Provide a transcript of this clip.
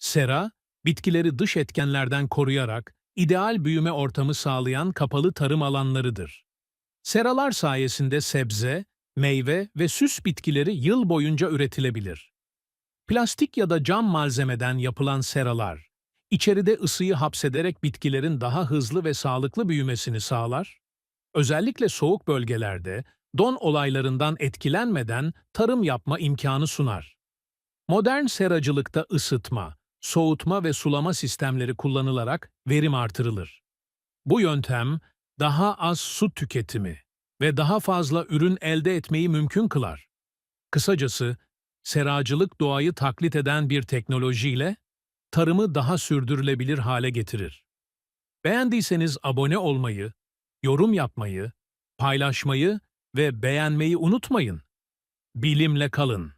Sera, bitkileri dış etkenlerden koruyarak ideal büyüme ortamı sağlayan kapalı tarım alanlarıdır. Seralar sayesinde sebze, meyve ve süs bitkileri yıl boyunca üretilebilir. Plastik ya da cam malzemeden yapılan seralar, içeride ısıyı hapsederek bitkilerin daha hızlı ve sağlıklı büyümesini sağlar. Özellikle soğuk bölgelerde don olaylarından etkilenmeden tarım yapma imkanı sunar. Modern seracılıkta ısıtma, soğutma ve sulama sistemleri kullanılarak verim artırılır. Bu yöntem daha az su tüketimi ve daha fazla ürün elde etmeyi mümkün kılar. Kısacası, seracılık doğayı taklit eden bir teknolojiyle tarımı daha sürdürülebilir hale getirir. Beğendiyseniz abone olmayı, yorum yapmayı, paylaşmayı ve beğenmeyi unutmayın. Bilimle kalın.